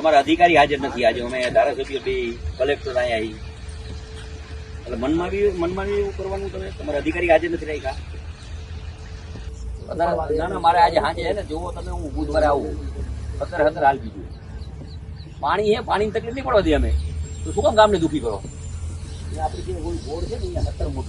તમારા અધિકારી હાજર નથી. આજે અમે ધારાસભ્ય બે કલેક્ટર અહીંયા એટલે મનમાં બી મનમાં બી એવું કરવાનું તમે? તમારા અધિકારી હાજર નથી રાખ્યા? ના ના મારે આજે હાજર છે ને જોવો તમે, હું બુધવારે આવું. અત્યારે સત્તર હાલ બીજું. પાણી હે, પાણીની તકલીફ નહીં પડવા દે અમે. તો શું કામ ગામને દુખી કરો?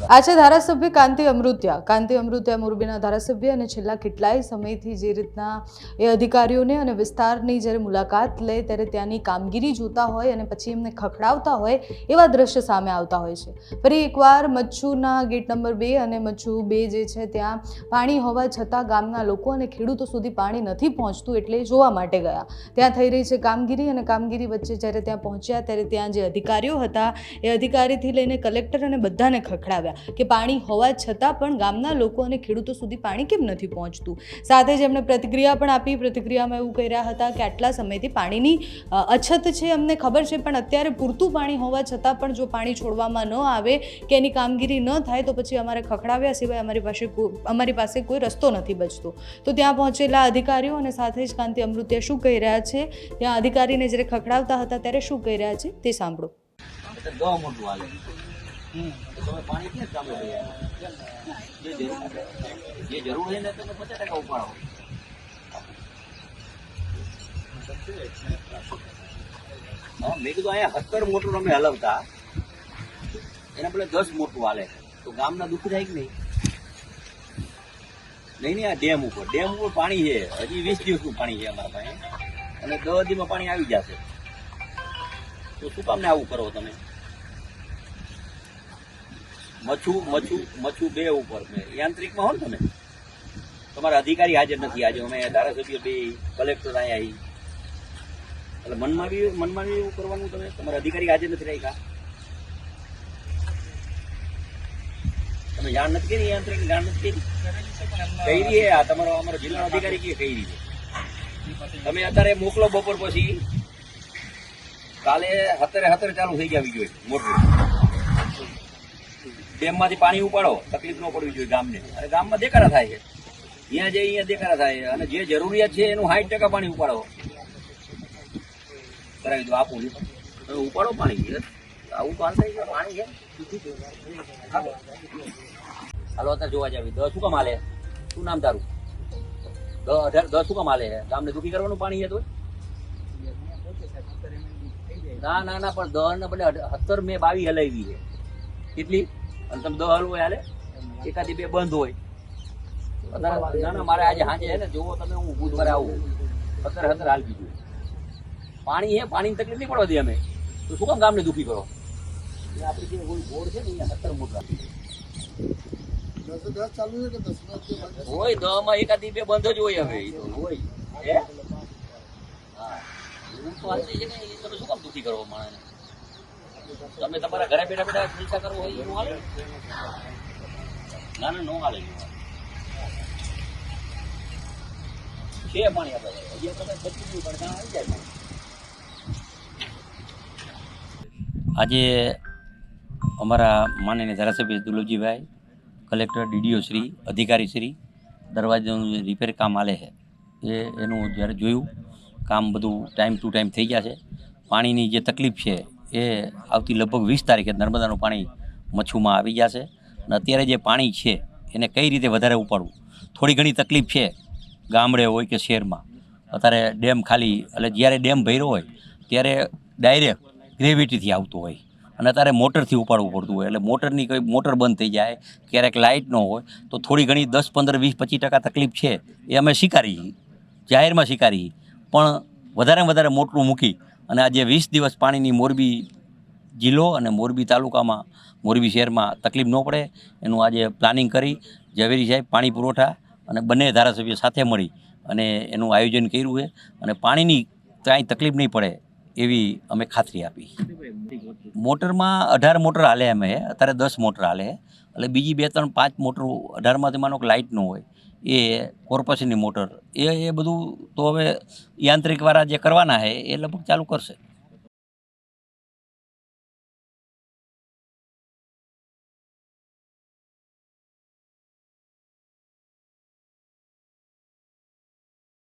આ છે ધારાસભ્ય કાંતિ અમૃત્યા. કાંતિ અમૃત્યા મોરબીના ધારાસભ્ય અને છેલ્લા કેટલાય સમયથી જે રીતના એ અધિકારીઓને અને વિસ્તારની જ્યારે મુલાકાત લે ત્યારે ત્યાંની કામગીરી જોતા હોય અને પછી એમને ખખડાવતા હોય એવા દ્રશ્ય સામે આવતા હોય છે. ફરી એકવાર મચ્છુના ગેટ નંબર બે અને મચ્છુ બે જે છે ત્યાં પાણી હોવા છતાં ગામના લોકો અને ખેડૂતો સુધી પાણી નથી પહોંચતું એટલે જોવા માટે ગયા. ત્યાં થઈ રહી છે કામગીરી અને કામગીરી વચ્ચે જ્યારે ત્યાં પહોંચ્યા ત્યારે ત્યાં જે અધિકારીઓ હતા એ અધિકારીથી લઈને કલેક્ટર અને બધાને ખખડાવ્યા કે પાણી હોવા છતાં પણ ગામના લોકો અને ખેડૂતો સુધી પાણી કેમ નથી પહોંચતું? સાથે જ એમણે પ્રતિક્રિયા પણ આપી. પ્રતિક્રિયામાં એવું કહી રહ્યા હતા કે આટલા સમયથી પાણીની અછત છે અમને ખબર છે, પણ અત્યારે પૂરતું પાણી હોવા છતાં પણ જો પાણી છોડવામાં ન આવે કે એની કામગીરી ન થાય તો પછી અમારે ખખડાવ્યા સિવાય અમારી પાસે અમારી પાસે કોઈ રસ્તો નથી બચતો. તો ત્યાં પહોંચેલા અધિકારીઓ અને સાથે જ કાંતિ અમૃત્યા શું કહી રહ્યા છે? ત્યાં અધિકારીને જ્યારે ખખડાવતા હતા ત્યારે શું કહી રહ્યા છે તે સાંભળો. એટલે ગૌ મોટું હાલે. તમે પાણી ક્યાં કામે? જે જરૂર છે ને તમે પચાસ ટકા ઉપાડો. અહીંયા સત્તર મોટર અમે હલાવતા. એના પેલા દસ મોટું હાલે. તો ગામના દુઃખ થાય કે નહીં? નહીં નહીં, આ ડેમ ઉપર. ડેમ ઉપર પાણી છે. હજી વીસ દિવસનું પાણી છે અમારા પાસે. અને દસ દિવસમાં પાણી આવી જશે. તો શું કામને આવું કરો તમે? મચ્છુ મચ્છુ મચ્છુ બે ઉપર યાંત્રિકમાં હો તમે? તમારા અધિકારી હાજર નથી. આજે અમે ધારાસભ્ય બે કલેક્ટર અહીંયા એટલે મનમાં બી મનમાં બી એવું કરવાનું તમે? તમારા અધિકારી હાજર નથી રાખ્યા? તમે જાણ નથી કરી? યાંત્રિક જાણ નથી કરી? કઈ રહી આ તમારો, અમારો જિલ્લા અધિકારી કે કઈ રીતે તમે અત્યારે મોકલો બપોર પછી. કાલે હતરે હતરે ચાલુ થઈ ગયા જોઈએ મોટર ડેમમાંથી પાણી ઉપાડો, તકલીફ ન પડવી જોઈએ ગામને. અને ગામમાં દેખાડા થાય છે. અહીંયા જે, અહીંયા દેખાડા થાય અને જે જરૂરિયાત છે એનું સાઠ ટકા પાણી ઉપાડો. કરાવી દો આપું. ઉપાડો પાણી. આવું હાલ થાય છે. પાણી છે. હાલો. અત્યારે જોવા જાવી. દસ શું કામ હાલે? શું નામ તારું? અઢાર દસ શું કામ હાલે? ગામને દુઃખી કરવાનું પાણી છે તો ના ના ના, પણ દર ને બદલે સત્તર મેં બાવી હલાવી છે. કેટલી? અને તમે દહલ હોય હાલે, એકાદી બે બંધ હોય. અત્યારે ના મારે આજે સાંજે હે ને જોવો તમે, હું બુધવારે આવું. અત્યારે સત્તર હાલ બીજું પાણી હે, પાણીની તકલીફ નહીં પડવા દે અમે. તો શું કામ ગામને દુઃખી કરો? આપણી જે કોઈ બોર્ડ છે ને અહીંયા સત્તર મોટા હોય દહમાં એકાદી બે બંધ જ હોય હવે, એ તો હોય. હે? હા. તો હાલતી છે ને, એ તમે શું કામ દુઃખી કરો માણસને તમે તમારા ઘરે બેઠા બેઠા પૈસા કરવો હોય એવું હાલે? ના ના, નો હાલે છે પાણી આપણે બચી ગયું પણ આવી જાય આજે અમારા માનનીય ધારાસભ્ય દુર્લભજીભાઈ કલેક્ટર ડીડીઓ શ્રી, અધિકારી શ્રી, દરવાજાનું રિપેર કામ આલે છે, એ એનું જ્યારે જોયું, કામ બધું ટાઈમ ટુ ટાઈમ થઈ ગયા છે. પાણીની જે તકલીફ છે એ આવતી લગભગ વીસ તારીખે નર્મદાનું પાણી મચ્છુમાં આવી જશે. અને અત્યારે જે પાણી છે, એને કઈ રીતે વધારે ઉપાડવું? થોડી ઘણી તકલીફ છે ગામડે હોય કે શહેરમાં. અત્યારે ડેમ ખાલી, એટલે જ્યારે ડેમ ભર્યો હોય, ત્યારે ડાયરેક્ટ ગ્રેવિટીથી આવતું હોય. અને અત્યારે મોટરથી ઉપાડવું પડતું હોય, એટલે મોટરની કોઈ મોટર બંધ થઈ જાય, ક્યારેક લાઇટ ન હોય, તો થોડી ઘણી દસ, પંદર, વીસ, પચીસ ટકા તકલીફ છે, એ અમે સ્વીકારી જાહેરમાં સ્વીકારી પણ વધારે વધારે મોટરું મૂકી અને આજે વીસ દિવસ પાણીની મોરબી જિલ્લો અને મોરબી તાલુકામાં, મોરબી શહેરમાં તકલીફ ન પડે. એનું આજે પ્લાનિંગ કરી ઝવેરી સાહેબ પાણી પુરવઠા અને બંને ધારાસભ્યો સાથે મળી અને એનું આયોજન કર્યું છે. અને પાણીની કાંઈ તકલીફ નહીં પડે. એવી અમે ખાતરી આપી. મોટરમાં અઢાર મોટર હાલે અમે, અત્યારે દસ મોટર હાલે. એટલે બીજી બે ત્રણ પાંચ મોટર અઢારમાંથી માનો કે લાઇટ ન હોય, એ કોર્પોરેશનની મોટર. એ એ બધું તો હવે યાંત્રિકવાળા જે કરવાના છે, એ લગભગ ચાલુ કરશે.